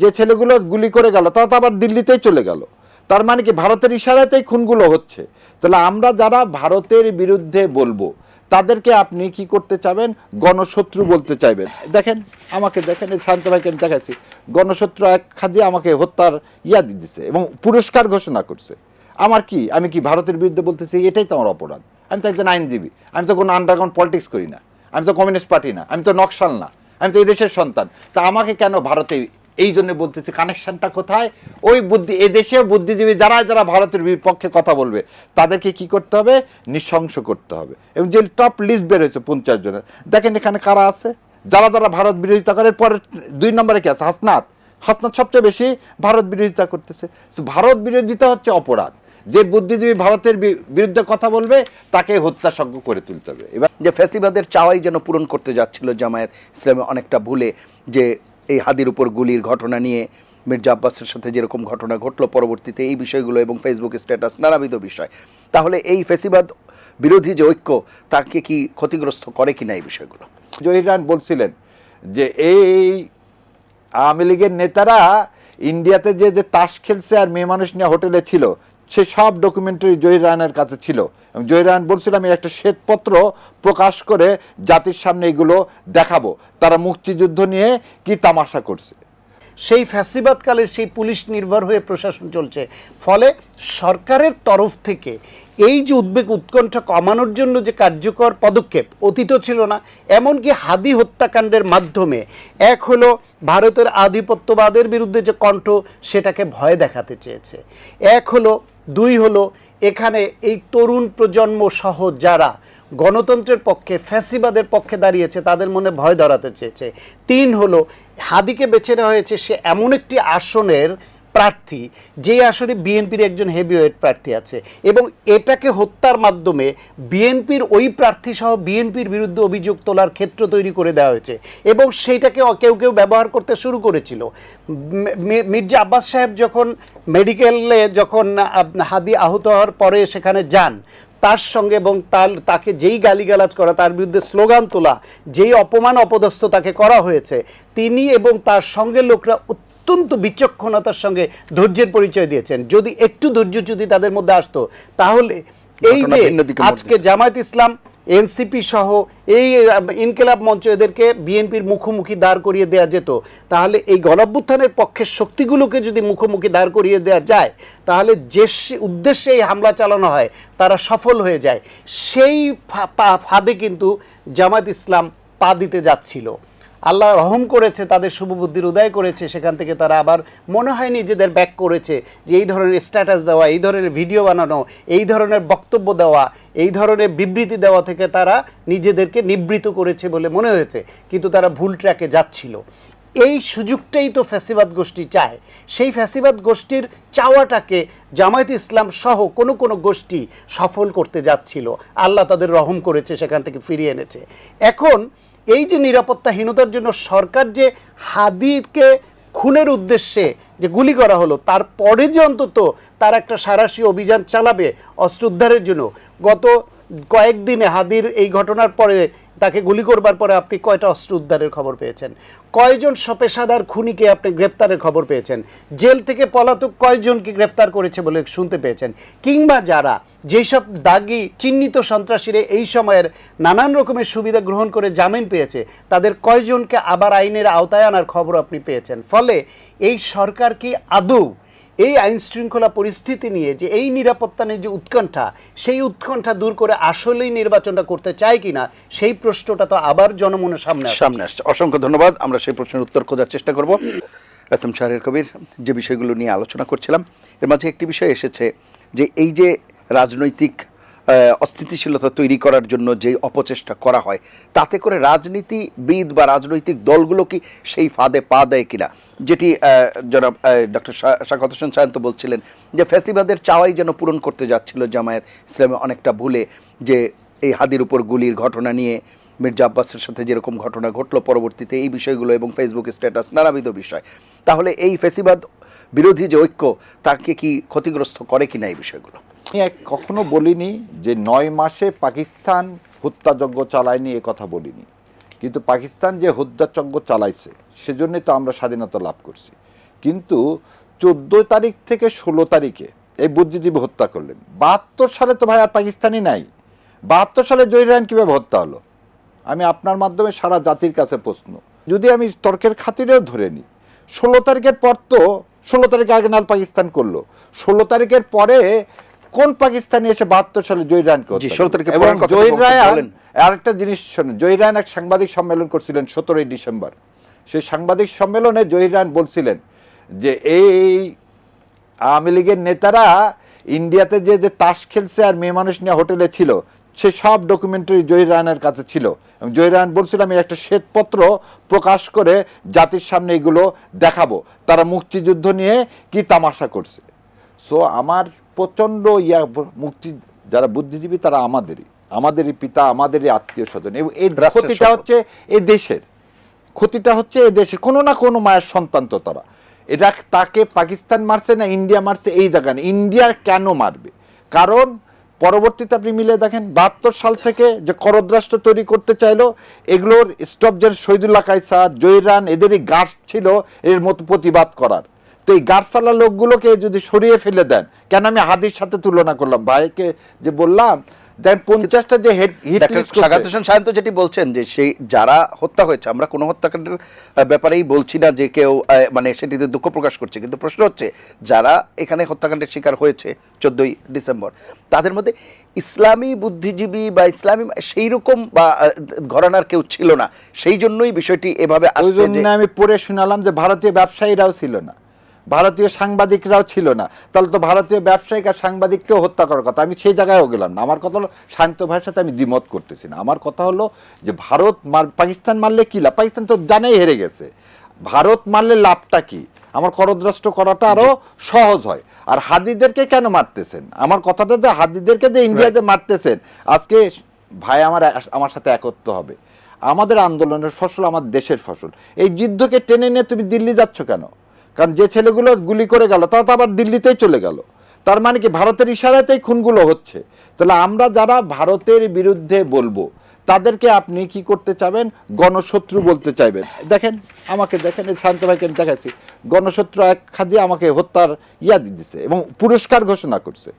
যে ছেলেগুলো গুলি করে গেল, তারা তো আবার দিল্লিতেই চলে গেল। তার মানে কি ভারতের ইশারাতেই খুনগুলো হচ্ছে? তাহলে আমরা যারা ভারতের বিরুদ্ধে বলব, তাদেরকে আপনি কি করতে চাবেন? গণশত্রু বলতে চাইবেন। দেখেন, আমাকে দেখেন, এই শান্ত ভাইকে আমি দেখাচ্ছি। গণশত্রু এক খাদি আমাকে হত্যার ইয়া দিয়ে দিছে এবং পুরস্কার ঘোষণা করছে। আমার কি, আমি কি ভারতের বিরুদ্ধে বলতেছি? এটাই তো আমার অপরাধ। আমি তো একজন আইনজীবী, আমি তো কোনো আন্ডারগ্রাউন্ড পলিটিক্স করি না। আমি তো কমিউনিস্ট পার্টি না, আমি তো নকশাল না, আমি তো এই দেশের সন্তান। তা আমাকে কেন ভারতে এই জন্য বলতেছি কানেকশনটা কোথায়? ওই বুদ্ধি এ দেশেও বুদ্ধিজীবী যারা যারা ভারতের বিপক্ষে কথা বলবে, তাদেরকে কি করতে হবে? নৃশংস করতে হবে। এবং যে টপ লিস্ট বের হয়েছে পঞ্চাশ জনের, দেখেন এখানে কারা আছে? যারা যারা ভারত বিরোধিতা করে পরে দুই নম্বরে কি আছে? হাসনাত। হাসনাত সবচেয়ে বেশি ভারত বিরোধিতা করতেছে। ভারত বিরোধিতা হচ্ছে অপরাধ। যে বুদ্ধিজীবী ভারতের বিরুদ্ধে কথা বলবে, তাকে হত্যাসজ্ঞ করে তুলতে হবে। এবার যে ফ্যাসিবাদের চাওয়াই যেন পূরণ করতে যাচ্ছিল জামায়াত ইসলামে অনেকটা ভুলে যে এই হাদির উপর গুলির ঘটনা নিয়ে মির্জা আব্বাসের সাথে যেরকম ঘটনা ঘটলো পরবর্তীতে এই বিষয়গুলো এবং ফেসবুক স্ট্যাটাস নানাবিধ বিষয়। তাহলে এই ফেসিবাদ বিরোধী যে ঐক্য, তাকে কি ক্ষতিগ্রস্ত করে কিনা এই বিষয়গুলো? জহিরান বলছিলেন যে এই আওয়ামী লীগের নেতারা ইন্ডিয়াতে যে যে তাস খেলছে আর মেয়ে মানুষ নিয়ে হোটেলে ছিল সে সব ডকুমেন্টারি জহির রায়নের কাছে ছিল। জহির রায়ন বলছিল, আমি একটা শ্বেতপত্র প্রকাশ করে জাতির সামনে এগুলো দেখাবো। তারা মুক্তিযুদ্ধ নিয়ে কি তামাশা করছে? সেই ফ্যাসিবাদকালের সেই পুলিশ নির্ভর হয়ে প্রশাসন চলছে। ফলে সরকারের তরফ থেকে এই যে উদ্বেগ, উৎকণ্ঠা কমানোর জন্য যে কার্যকর পদক্ষেপ অতীত ছিল না, এমনকি হাদি হত্যাকাণ্ডের মাধ্যমে এক হলো ভারতের আধিপত্যবাদের বিরুদ্ধে যে কণ্ঠ, সেটাকে ভয় দেখাতে চেয়েছে। এক হলো দুই হলো, এখানে এই তরুণ প্রজন্ম সহ যারা গণতন্ত্রের পক্ষে, ফ্যাসিবাদের পক্ষে দাঁড়িয়েছে, তাদের মনে ভয় ধরাতে চেয়েছে। তিন হলো, হাদিকে বেছে নেওয়া হয়েছে সে এমন একটি আসনের প্রার্থী যেই আসনে বিএনপির একজন হেভিওয়েট প্রার্থী আছে এবং এটাকে হত্যার মাধ্যমে বিএনপির ওই প্রার্থী সহ বিএনপির বিরুদ্ধে অভিযোগ তোলার ক্ষেত্র তৈরি করে দেওয়া হয়েছে এবং সেইটাকে কেউ কেউ ব্যবহার করতে শুরু করেছিল। মির্জা আব্বাস সাহেব যখন মেডিকেলে যখন হাদি আহত হওয়ার পরে সেখানে যান, তার সঙ্গে এবং তার, তাকে যেই গালিগালাজ করা, তার বিরুদ্ধে স্লোগান তোলা, যেই অপমান অপদস্থ তাকে করা হয়েছে, তিনি এবং তার সঙ্গে লোকরা অত্যন্ত বিচক্ষণতার সঙ্গে ধৈর্যের পরিচয় দিয়েছেন। যদি একটু ধৈর্য যদি তাদের মধ্যে আসতো তাহলে এই যে আজকে জামায়াত ইসলাম এনসিপি সহ এই ইনকেলাব মঞ্চ এদেরকে বিএনপির মুখোমুখি দাঁড় করিয়ে দেওয়া যেত তাহলে এই গণঅভ্যুত্থানের পক্ষের শক্তিগুলোকে যদি মুখোমুখি দাঁড় করিয়ে দেওয়া যায় তাহলে যে উদ্দেশ্যে এই হামলা চালানো হয় তারা সফল হয়ে যায়। সেই ফাঁদে কিন্তু জামায়াত ইসলাম পা দিতে যাচ্ছিল। আল্লাহ রহম করেছে, তাদের শুভবুদ্ধির উদয় করেছে, সেখান থেকে তারা আবার মনে হয় নিজেদের ব্যাক করেছে যে এই ধরনের স্ট্যাটাস দেওয়া, এই ধরনের ভিডিও বানানো, এই ধরনের বক্তব্য দেওয়া, এই ধরনের বিবৃতি দেওয়া থেকে তারা নিজেদেরকে নিবৃত করেছে বলে মনে হয়েছে। কিন্তু তারা ভুল ট্র্যাকে যাচ্ছিল। এই সুযোগটাই তো ফ্যাসিবাদ গোষ্ঠী চায়। সেই ফ্যাসিবাদ গোষ্ঠীর চাওয়াটাকে জামায়াত ইসলাম সহ কোনো কোনো গোষ্ঠী সফল করতে যাচ্ছিল। আল্লাহ তাদের রহম করেছে, সেখান থেকে ফিরিয়ে এনেছে। এখন এই যে নিরাপত্তাহীনতার জন্য সরকার যে হাদিকে খুনের উদ্দেশ্যে যে গুলি করা হলো তারপরে যে অন্তত তার একটা সারাশি অভিযান চালাবে অস্ত্র উদ্ধারের জন্য, গত কয়েকদিনে হাদির এই ঘটনার পরে তাকে গুলি করবার পরে আপনি কয়টা অস্ত্র উদ্ধারের খবর পেয়েছেন? কয়জন সপেশাদার খুনিকে আপনি গ্রেপ্তারের খবর পেয়েছেন? জেল থেকে পলাতক কয়জনকে গ্রেফতার করেছে বলে শুনতে পেয়েছেন? কিংবা যারা যেসব দাগি, চিহ্নিত সন্ত্রাসীরা এই সময়ের নানান রকমের সুবিধা গ্রহণ করে জামিন পেয়েছে, তাদের কয়জনকে আবার আইনের আওতায় আনার খবর আপনি পেয়েছেন? ফলে এই সরকার কি আদৌ এই আইন শৃঙ্খলা পরিস্থিতি নিয়ে যে এই নিরাপত্তা নিয়ে যে উৎকণ্ঠা, সেই উৎকণ্ঠা দূর করে আসলেই নির্বাচনটা করতে চায় কিনা, সেই প্রশ্নটা তো আবার জনমনের সামনে সামনে আসছে। অসংখ্য ধন্যবাদ। আমরা সেই প্রশ্নের উত্তর খোঁজার চেষ্টা করব। এস এম শাহরের কবির, যে বিষয়গুলো নিয়ে আলোচনা করছিলাম, এর মাঝে একটি বিষয় এসেছে যে এই যে রাজনৈতিক অস্থিতিশীলতা তৈরি করার জন্য যে অপচেষ্টা করা হয়, তাতে করে রাজনীতিবিদ বা রাজনৈতিক দলগুলো কি সেই ফাঁদে পা দেয় কিনা? যেটি যারা ডক্টর শাকত হোসেন সায়ন্ত বলছিলেন যে ফ্যাসিবাদের চাওয়াই যেন পূরণ করতে যাচ্ছিল জামায়াত ইসলামে অনেকটা ভুলে, যে এই হাদির উপর গুলির ঘটনা নিয়ে মির্জা আব্বাসের সাথে যেরকম ঘটনা ঘটলো পরবর্তীতে এই বিষয়গুলো এবং ফেসবুক স্ট্যাটাস নানাবিধ বিষয়। তাহলে এই ফেসিবাদ বিরোধী যে ঐক্য, তাকে কি ক্ষতিগ্রস্ত করে কিনা এই বিষয়গুলো? আমি কখনো বলিনি যে নয় মাসে পাকিস্তান হত্যাযজ্ঞ চালায়নি, এ কথা বলিনি। কিন্তু পাকিস্তান যে হত্যাযজ্ঞ চালাইছে, সেজন্যই তো আমরা স্বাধীনতা লাভ করছি। কিন্তু চোদ্দ তারিখ থেকে ষোলো তারিখে এই বুদ্ধিজীবী হত্যা করলেন। বাহাত্তর সালে তো ভাই আর পাকিস্তানি নাই। বাহাত্তর সালে জহির রায়ন কীভাবে হত্যা হলো? আমি আপনার মাধ্যমে সারা জাতির কাছে প্রশ্ন। যদি আমি তর্কের খাতিরেও ধরে নিই ষোলো তারিখের পর তো ষোলো তারিখে আগে নাল পাকিস্তান করল। ষোলো তারিখের পরে কোন পাকিস্তানি এসে বাহাত্তর সালে জহির রায়নকে হত্যা 16 তারিখের এবং রায়ন। আরেকটা জিনিস শোনেন জহির রায়ন এক সাংবাদিক সম্মেলন করছিলেন সতেরোই ডিসেম্বর। সেই সাংবাদিক সম্মেলনে জহির রায়ন বলছিলেন যে এই আওয়ামী লীগের নেতারা ইন্ডিয়াতে যে যে তাস খেলছে আর মেয়ে মানুষ নিয়ে হোটেলে ছিল সে সব ডকুমেন্টারি রায়নের কাছে ছিল। এবং জহির রায়ন বলছিল আমি একটা শ্বেতপত্র প্রকাশ করে জাতির সামনে এগুলো দেখাবো। তারা মুক্তিযুদ্ধ নিয়ে কি তামাশা করছে? সো আমার প্রচণ্ড ইয়া মুক্তি যারা বুদ্ধিজীবী তারা আমাদেরই। আমাদেরই পিতা আমাদেরই আত্মীয় স্বজন এবং এই ক্ষতিটা হচ্ছে এই দেশের। ক্ষতিটা হচ্ছে এই দেশের। কোনো না কোনো মায়ের সন্তান তো তারা। এটা তাকে পাকিস্তান মারছে না ইন্ডিয়া মারছে এই জায়গা না। ইন্ডিয়া কেন মারবে? কারণ পরবর্তীতে আপনি মিলে দেখেন, বাহাত্তর সাল থেকে যে করদ্রাষ্ট তৈরি করতে চাইলো, এগুলোর স্টপ যেন শহীদুল্লাহ কাইসার জয়রান, এদেরই গাছ ছিল, এর মতো প্রতিবাদ করার। তো এই গাছসালা লোকগুলোকে যদি সরিয়ে ফেলে দেন, কেন আমি হাদির সাথে তুলনা করলাম? ভাইকে যে বললাম আমি পঞ্চাশটা যে হেড হিট হোসেন সায়ন্ত যেটি বলছেন যে সেই যারা হত্যা হয়েছে আমরা কোনো হত্যাকাণ্ডের ব্যাপারেই বলছি না যে কেউ মানে সেটিতে দুঃখ প্রকাশ করছে। কিন্তু প্রশ্ন হচ্ছে যারা এখানে হত্যাকাণ্ডের শিকার হয়েছে চোদ্দই ডিসেম্বর তাদের মধ্যে ইসলামী বুদ্ধিজীবী বা ইসলামী সেই রকম বা ঘরানার কেউ ছিল না। সেই জন্যই বিষয়টি এভাবে আমি পড়ে শোনালাম যে ভারতীয় ব্যবসায়ীরাও ছিল না। ভারতীয় সাংবাদিকরাও ছিল না। তাহলে তো ভারতীয় ব্যবসায়িক আর সাংবাদিককেও হত্যা করার কথা। আমি সেই জায়গায়ও গেলাম না। আমার কথা হলো শান্ত ভাইয়ের সাথে আমি দ্বিমত করতেছি না। আমার কথা হলো যে ভারত মার পাকিস্তান মারলে কি লাভ? পাকিস্তান তো জানেই হেরে গেছে। ভারত মারলে লাভটা কি? আমার করদ্রাষ্ট্র করাটা আরও সহজ হয়। আর হাদিদেরকে কেন মারতেছেন? আমার কথাটা যে হাদিদেরকে যে ইন্ডিয়া যে মারতেছেন আজকে ভাই আমার আমার সাথে একত্র হবে। আমাদের আন্দোলনের ফসল আমার দেশের ফসল। এই যুদ্ধকে টেনে নিয়ে তুমি দিল্লি যাচ্ছ কেন? কারণ যে ছেলেগুলো গুলি করে গেল, তারা তো আবার দিল্লিতেই চলে গেল। তার মানে কি ভারতের ইশারাতেই খুনগুলো হচ্ছে। তাহলে আমরা যারা ভারতের বিরুদ্ধে বলব, তাদেরকে আপনি কি করতে চাবেন? গণশত্রু বলতে চাইবেন। দেখেন, আমাকে দেখেন শান্ত ভাইকে আমি দেখাচ্ছি। গণশত্রু এক খাদি আমাকে হত্যার ইয়া দিয়ে দিছে এবং পুরস্কার ঘোষণা করছে।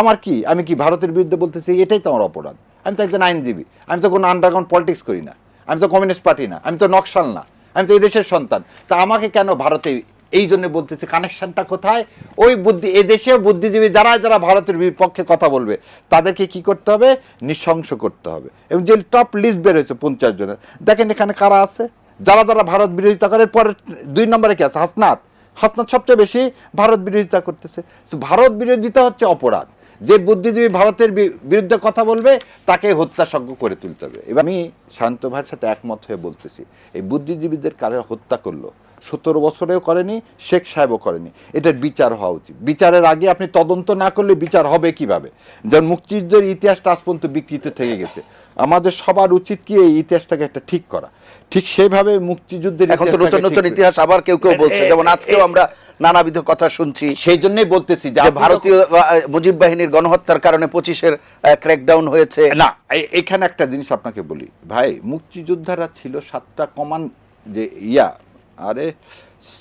আমার কি? আমি কি ভারতের বিরুদ্ধে বলতেছি? এটাই তো আমার অপরাধ। আমি তো একজন আইনজীবী। আমি তো কোনো আন্ডারগ্রাউন্ড পলিটিক্স করি না। আমি তো কমিউনিস্ট পার্টি না। আমি তো নকশাল না। আমি তো এই দেশের সন্তান। তা আমাকে কেন ভারতে এই জন্য বলতেছি কানেকশনটা কোথায়? ওই বুদ্ধি এ দেশে বুদ্ধিজীবী যারা যারা ভারতের বিপক্ষে কথা বলবে, তাদেরকে কি করতে হবে? নৃশংস করতে হবে। এবং যে টপ লিস্ট বের হয়েছে পঞ্চাশ জনের, দেখেন এখানে কারা আছে? যারা যারা ভারত বিরোধিতা করে পরে দুই নম্বরে কি আছে? হাসনাত। হাসনাত সবচেয়ে বেশি ভারত বিরোধিতা করতেছে। ভারত বিরোধিতা হচ্ছে অপরাধ। যে বুদ্ধিজীবী ভারতের বিরুদ্ধে কথা বলবে, তাকে হত্যাসজ্ঞ করে তুলতে হবে। এবার আমি শান্ত ভাইয়ের সাথে একমত হয়ে বলতেছি, এই বুদ্ধিজীবীদের কারা হত্যা করল? সতেরো বছরেও করেনি শেখ সাহেবও করেনি। এটার বিচার হওয়া উচিত। বিচারের আগে আপনি তদন্ত না করলে বিচার হবে কীভাবে? যেমন মুক্তিযুদ্ধের ইতিহাসটা আজ পর্যন্ত বিকৃত থেকে গেছে। আমাদের সবার উচিত কি এই ইতিহাসটাকে একটা ঠিক করা? ঠিক সেভাবে মুক্তিযুদ্ধের এখন তো নতুন নতুন ইতিহাস আবার কেউ কেউ বলছে। যেমন আজকেও আমরা নানাবিধ কথা শুনছি সেই জন্যই বলতেছি যে ভারতীয় আহ, মুজিব বাহিনীর গণহত্যার কারণে পঁচিশের ক্র্যাকডাউন হয়েছে। না এখানে একটা জিনিস আপনাকে বলি। ভাই মুক্তিযোদ্ধারা ছিল সাতটা কমান যে ইয়া আরে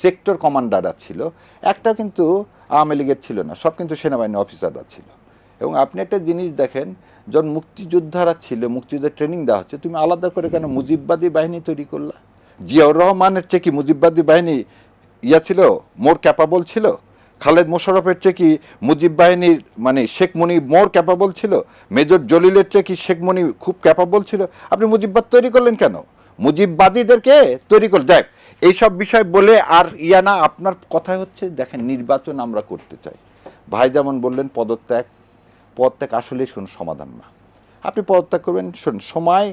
সেক্টর কমান্ডাররা ছিল, একটা কিন্তু আওয়ামী লীগের ছিল না, সব কিন্তু সেনাবাহিনী অফিসাররা ছিল। এবং আপনি একটা জিনিস দেখেন, যখন মুক্তিযোদ্ধারা ছিল, মুক্তিযুদ্ধের ট্রেনিং দেওয়া হচ্ছে, তুমি আলাদা করে কেন মুজিববাদী বাহিনী তৈরি করলা? জিয়াউর রহমানের চেয়ে কি মুজিববাদী বাহিনী ইয়া ছিল মোর ক্যাপাবল ছিল? খালেদ মোশারফের চেয়ে কি মুজিব বাহিনীর মানে শেখ মোর ক্যাপাবল ছিল? মেজর জলিলের চেয়ে কি শেখ খুব ক্যাপাবল ছিল? আপনি মুজিববাদ তৈরি করলেন কেন? মুজিববাদীদেরকে তৈরি করে। দেখ এইসব বিষয় বলে আর ইয়া না আপনার কথাই হচ্ছে দেখেন নির্বাচন আমরা করতে চাই। ভাই যেমন বললেন পদত্যাগ পদত্যাগ আসলেই কোনো সমাধান না। আপনি পদত্যাগ করবেন শোন সময়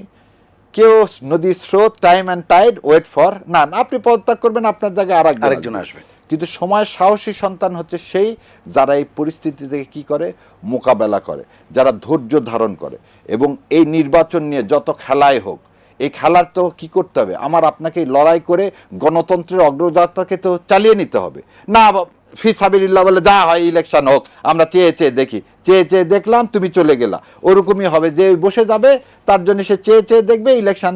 কেউ নদীর স্রোত time and tide wait for না না, আপনি পদত্যাগ করবেন আপনার জায়গায় আর আরেকজন আসবে। কিন্তু সময় সাহসী সন্তান হচ্ছে সেই যারা এই পরিস্থিতি থেকে কি করে? মোকাবেলা করে যারা ধৈর্য ধারণ করে। এবং এই নির্বাচন নিয়ে যত খেলায় হোক এই খেলার তো কি করতে হবে? আমার আপনাকে লড়াই করে গণতন্ত্রের অগ্রযাত্রাকে তো চালিয়ে নিতে হবে। না ফি সাবিল্লাহ বলে যা হয় ইলেকশন হোক আমরা চেয়ে চেয়ে দেখি। চেয়ে চেয়ে দেখলাম তুমি চলে গেলা। ওরকমই হবে যে বসে যাবে তার জন্য সে চেয়ে চেয়ে দেখবে ইলেকশন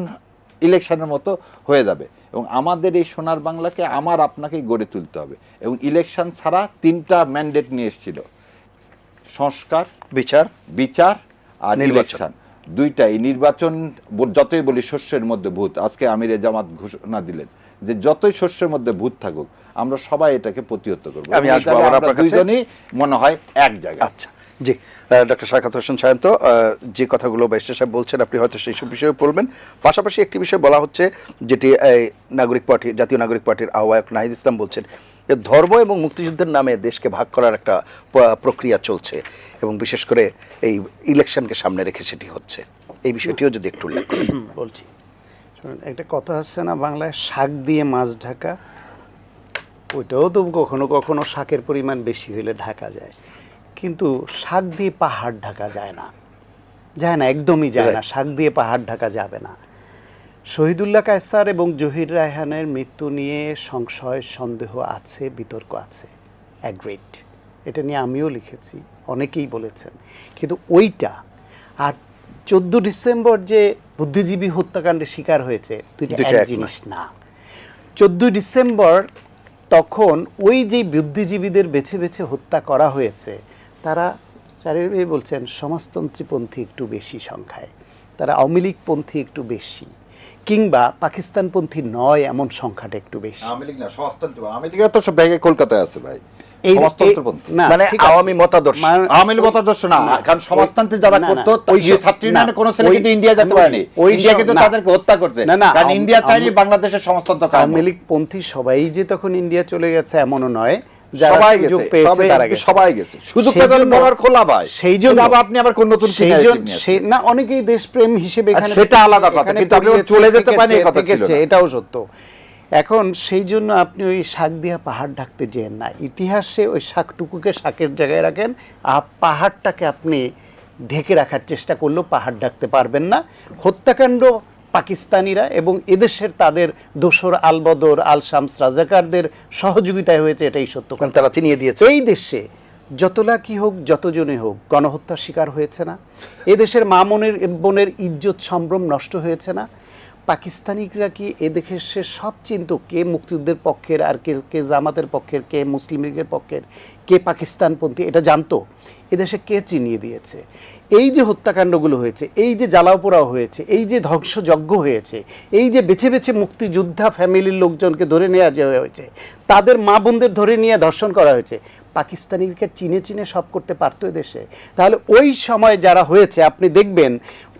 ইলেকশনের মতো হয়ে যাবে। এবং আমাদের এই সোনার বাংলাকে আমার আপনাকেই গড়ে তুলতে হবে। এবং ইলেকশন ছাড়া তিনটা ম্যান্ডেট নিয়ে এসেছিল। সংস্কার বিচার বিচার আর নির্বাচন। দুইটাই নির্বাচন যতই বলি শস্যের মধ্যে ভূত আজকে আমির জামাত ঘোষণা দিলেন যে যতই শস্যের মধ্যে ভূত থাকুক আমরা সবাই এটাকে প্রতিহত করব। আমি। দুইজনই মনে হয় এক জায়গায়। আচ্ছা জি ডক্টর শাখাত হোসেন সায়ন্ত যে কথাগুলো বাইস্টার সাহেব বলছেন আপনি হয়তো সেই সব বিষয়ে বলবেন পাশাপাশি একটি বিষয় বলা হচ্ছে যেটি নাগরিক পার্টি জাতীয় নাগরিক পার্টির আহ্বায়ক নাহিদ ইসলাম বলছেন ধর্ম এবং মুক্তিযুদ্ধের নামে দেশকে ভাগ করার একটা প্রক্রিয়া চলছে এবং বিশেষ করে এই ইলেকশনকে সামনে রেখে সেটি হচ্ছে। এই বিষয়টিও যদি একটু উল্লেখ করেন। বলছি। শুনুন একটা কথা আছে না বাংলায় শাক দিয়ে মাছ ঢাকা ওইটাও তো কখনো কখনো শাকের পরিমাণ বেশি হলে ঢাকা যায়। কিন্তু শাক দিয়ে পাহাড় ঢাকা যায় না। যায় না একদমই যায় না। শাক দিয়ে পাহাড় ঢাকা যাবে না। শহীদুল্লাহ কায়সার এবং জহির রায়হানের মৃত্যু নিয়ে সংশয় সন্দেহ আছে বিতর্ক আছে। অ্যাগ্রেড এটা নিয়ে আমিও লিখেছি। অনেকেই বলেছেন। কিন্তু ওইটা আর চোদ্দ ডিসেম্বর যে বুদ্ধিজীবী হত্যাকাণ্ডের শিকার হয়েছে দুইটা এক জিনিস না। চোদ্দই ডিসেম্বর তখন ওই যে বুদ্ধিজীবীদের বেছে বেছে হত্যা করা হয়েছে তারা চারিভাবে বলছেন সমাজতন্ত্রীপন্থী একটু বেশি সংখ্যায় তারা আওয়ামী লীগপন্থী একটু বেশি। কিংবা পাকিস্তানপন্থী নয় এমন সংখ্যাটা একটু বেশি। আওয়ামী লীগ না সমাজতন্ত্র। আওয়ামী লীগের তো সব ব্যাগে কলকাতায় আছে ভাই। মানে আওয়ামী মতাদর্শ। আওয়ামী মতাদর্শ না কারণ যারা করতো ওই ছাত্রী কোনো ছেলে কিন্তু ইন্ডিয়া যেতে পারেনি। ইন্ডিয়া কিন্তু তাদেরকে হত্যা করছে। না, না, কারণ ইন্ডিয়া চাইনি বাংলাদেশের সমাজতন্ত্র আওয়ামী লীগ পন্থী সবাই যে তখন ইন্ডিয়া চলে গেছে এমনও নয়। সবাই গেছে সবাই- গেছে। বলার খোলা ভাই। সেই জন্য আবার আপনি আবার কোন নতুন সেই না অনেকেই দেশপ্রেম হিসেবে এখানে সেটা আলাদা কথা, কিন্তু আপনি চলে যেতে পারেন এই কথা ছিল এটাও সত্য। এখন সেই জন্য আপনি ওই শাক দিয়া পাহাড় ঢাকতে যেন না ইতিহাসে ওই শাকটুকুকে শাকের জায়গায় রাখেন আর পাহাড়টাকে আপনি ঢেকে রাখার চেষ্টা করলেও পাহাড় ঢাকতে পারবেন না। হত্যাকাণ্ড পাকিস্তানিরা এবং এদেশের তাদের দোসর আলবদর আল শামস রাজাকারদের সহযোগিতায় হয়েছে এটাই সত্য কারণ তারা চিনিয়ে দিয়েছে। এই দেশে যতলা কি হোক যতজনে হোক গণহত্যার শিকার হয়েছে না। এদেশের মামনের মা মনের বোনের ইজ্জত সম্ভ্রম নষ্ট হয়েছে না। পাকিস্তানিরা কি এ দেশের সে সব চিন্ত কে মুক্তিযুদ্ধের পক্ষের আর কে কে জামাতের পক্ষের, কে মুসলিম লীগের পক্ষের, কে পাকিস্তানপন্থী, এটা জানতো? এদেশে কে চিনিয়ে দিয়েছে? এই যে হত্যাকাণ্ডগুলো হয়েছে, এই যে জ্বালাও পোড়াও হয়েছে, এই যে ধ্বংসযজ্ঞ হয়েছে, এই যে বেছে বেছে মুক্তিযোদ্ধা ফ্যামিলির লোকজনকে ধরে নেওয়া যে হয়েছে, তাদের মা বোনদের ধরে নিয়ে ধর্ষণ করা হয়েছে পাকিস্তানিকে চিনে চিনে সব করতে পারতো দেশে। তাহলে ওই সময় যারা হয়েছে, আপনি দেখবেন,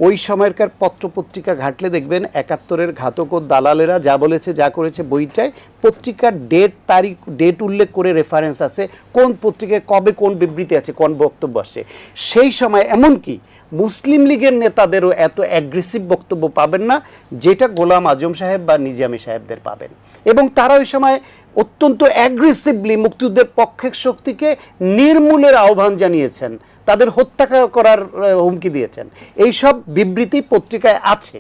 ওই সময়কার পত্রপত্রিকা ঘাটলে দেখবেন, একাত্তরের ঘাতক ও দালালেরা যা বলেছে, যা করেছে বইটায়, পত্রিকার ডেট, তারিখ, ডেট উল্লেখ করে রেফারেন্স আছে, কোন পত্রিকায় কবে কোন বিবৃতি আছে, কোন বক্তব্য আসে। সেই সময় এমনকি মুসলিম লীগের নেতাদেরও এত অ্যাগ্রেসিভ বক্তব্য পাবেন না, যেটা গোলাম আজম সাহেব বা নিজামী সাহেবদের পাবেন। এবং তারা ওই সময় অত্যন্ত অ্যাগ্রেসিভলি মুক্তিযুদ্ধের পক্ষের শক্তিকে নির্মূলের আহ্বান জানিয়েছেন। তাদের হত্যা করার হুমকি দিয়েছেন। এই সব বিবৃতি পত্রিকায় আছে।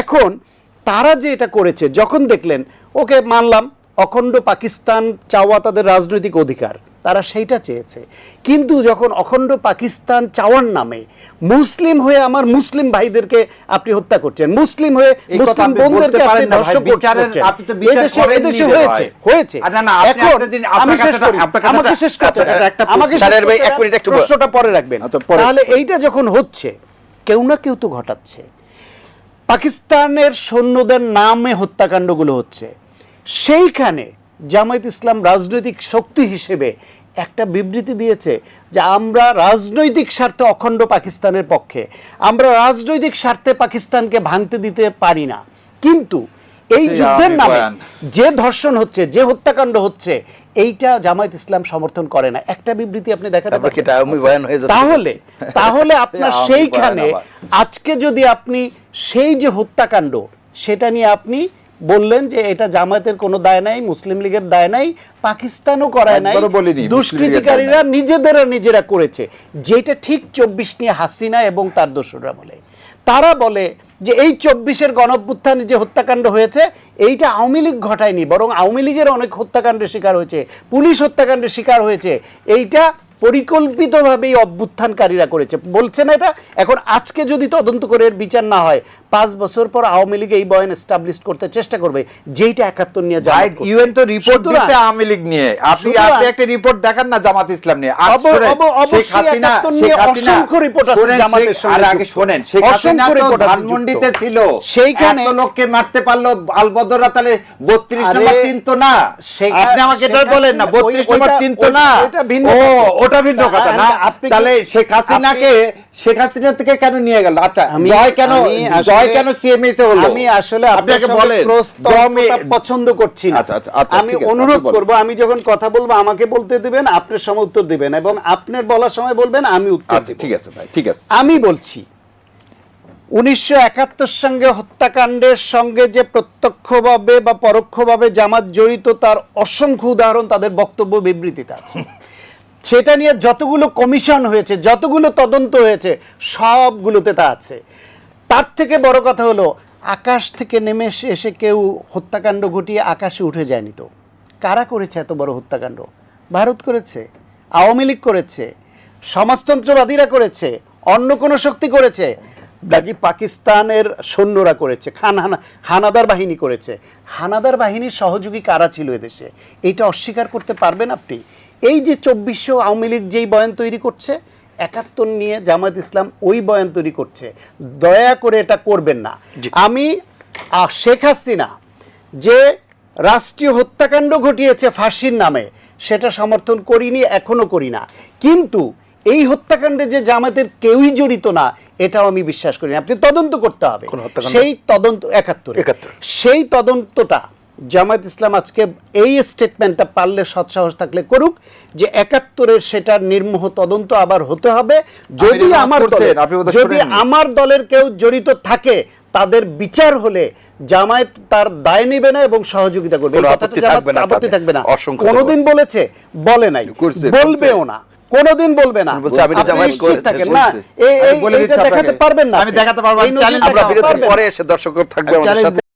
এখন তারা যে এটা করেছে, যখন দেখলেন, ওকে মানলাম, অখণ্ড পাকিস্তান চাওয়া তাদের রাজনৈতিক অধিকার। তারা সেইটা চেয়েছে। কিন্তু যখন অখণ্ড পাকিস্তান চাওয়ার নামে মুসলিম হয়ে আমার মুসলিম ভাইদেরকে আপনি হত্যা করছেন মুসলিম হয়ে মুসলিম আপনি বোনদেরকে আপনি ধর্ষণ করছেন। আপনি তো বিচার এদেশে- এদেশে হয়েছে হয়েছে। না, না, আপনি আপনার দিন- আপনার আমি শেষ করি। আমাকে শেষ করতে আচ্ছা, একটা আমাকে ভাই, এক মিনিট একটু প্রশ্নটা পরে রাখবেন। আচ্ছা, তাহলে এইটা যখন হচ্ছে কেউ না কেউ তো ঘটাচ্ছে। পাকিস্তানের সৈন্যদের নামে হত্যাকাণ্ডগুলো হচ্ছে। সেইখানে জামায়াত ইসলাম রাজনৈতিক শক্তি হিসেবে একটা বিবৃতি দিয়েছে যে আমরা রাজনৈতিক স্বার্থে অখণ্ড পাকিস্তানের পক্ষে। আমরা রাজনৈতিক স্বার্থে পাকিস্তানকে ভাঙতে দিতে পারি না। কিন্তু এই যুদ্ধের নামে যে ধর্ষণ হচ্ছে যে হত্যাকাণ্ড হচ্ছে এইটা জামায়াত ইসলাম সমর্থন করে না। একটা বিবৃতি আপনি দেখাতে যাচ্ছে? তাহলে তাহলে আপনার সেইখানে আজকে যদি আপনি সেই যে হত্যাকাণ্ড সেটা নিয়ে আপনি বললেন যে এটা জামায়াতের কোনো দায় নাই মুসলিম লীগের দায় নাই পাকিস্তানও করায় নাই দুষ্কৃতিকারীরা নিজেদেরা নিজেরা করেছে। যেটা ঠিক চব্বিশ নিয়ে হাসিনা এবং তার দোসররা বলে। তারা বলে যে এই চব্বিশের গণঅভ্যুত্থানে যে হত্যাকাণ্ড হয়েছে এইটা আওয়ামী লীগ ঘটায়নি বরং আওয়ামী লীগের অনেক হত্যাকাণ্ডের শিকার হয়েছে পুলিশ হত্যাকাণ্ডের শিকার হয়েছে। এইটা পরিকল্পিতভাবেই অভ্যুত্থানকারীরা করেছে। বলছে না এটা? এখন আজকে যদি তদন্ত করে এর বিচার না হয় পাঁচ বছর পর আওয়ামী লীগ এই বয়ান এস্টাবলিশ করতে চেষ্টা করবে যেইটা একাত্তর নিয়ে করছে। ইউএন তো রিপোর্ট দিতে আওয়ামী লীগ নিয়ে। আপনি আপনি একটা রিপোর্ট দেখান না জামাত ইসলাম নিয়ে। অসংখ্য রিপোর্ট আছে জামাতের সঙ্গে আর আগে। শোনেন শেখ হাসিনা তো ধানমন্ডিতে ছিল। সেইখানে- এত লোককে মারতে পারল আলবদরা তাহলে বত্রিশ আরে, নম্বর চিনতো না। আপনি আমাকে এটা বলেন না হাসিনা- বত্রিশ ওই- নম্বর ওইটা- চিনতো ওই- না। ওইটা ভিন্ন ও ওটা ভিন্ন কথা না। হ্যাঁ, তাহলে শেখ হাসিনাকে শেখ হাসিনা থেকে কেন নিয়ে গেল? আচ্ছা জয় কেন আসলে- জয় কেন সিএমএ তে হলো? আমি আসলে আপনাকে বলেন পছন্দ করছি না। আচ্ছা, আচ্ছা, আচ্ছা, আমি অনুরোধ করব আমি যখন কথা বলব আমাকে বলতে দিবেন আপনার সময় উত্তর দিবেন এবং আপনার বলার সময় বলবেন আমি উত্তর দেব। ঠিক আছে ভাই ঠিক আছে। আমি বলছি উনিশশো একাত্তর সঙ্গে হত্যাকাণ্ডের সঙ্গে যে প্রত্যক্ষভাবে বা পরোক্ষভাবে জামাত জড়িত তার অসংখ্য উদাহরণ তাদের বক্তব্য বিবৃতিতে আছে। সেটা নিয়ে যতগুলো কমিশন হয়েছে যতগুলো তদন্ত হয়েছে সবগুলোতে তা আছে। তার থেকে বড় কথা হলো, আকাশ থেকে নেমে এসে কেউ হত্যাকাণ্ড ঘটিয়ে আকাশে উঠে যায়নি তো। কারা করেছে এত বড় হত্যাকাণ্ড? ভারত করেছে, আওয়ামী লীগ করেছে, সমাজতন্ত্রবাদীরা করেছে, অন্য কোনো শক্তি করেছে, নাকি পাকিস্তানের সৈন্যরা করেছে, খান হানা, হানাদার বাহিনী করেছে। হানাদার বাহিনীর সহযোগী কারা ছিল এদেশে? এটা অস্বীকার করতে পারবেন আপনি? এই যে চব্বিশশো আওয়ামী লীগ যেই বয়ান তৈরি করছে একাত্তর নিয়ে জামাত ইসলাম ওই বয়ান তৈরি করছে। দয়া করে এটা করবেন না। আমি শেখ হাসিনা যে রাষ্ট্রীয় হত্যাকাণ্ড ঘটিয়েছে ফাঁসির নামে সেটা সমর্থন করিনি এখনও করি না। কিন্তু এই হত্যাকাণ্ডে যে জামাতের কেউই জড়িত না এটাও আমি বিশ্বাস করি না। আপনি তদন্ত করতে হবে? সেই তদন্ত একাত্তর। 71 সেই তদন্তটা জামায়াত ইসলাম আজকে এই স্টেটমেন্টটা পারলে সৎসাহস থাকলে করুক যে একাত্তরের সেটার নির্মোহ তদন্ত আবার হতে হবে। যদি আমার যদি আমার দলের কেউ জড়িত থাকে তাদের বিচার হলে জামায়াত তার দায় নেবে না এবং সহযোগিতা করবে। আপত্তি থাকবে না কোনোদিন বলেছে বলে নাই। বলবেও না। কোনোদিন বলবে না। না? এই- এই- বলে এইটা দেখাতে পারবেন না আমি দেখাতে পারব, আমি চ্যালেঞ্জ আমরা বিরতির পরে এসে দর্শক থাকবে আমাদের সাথে।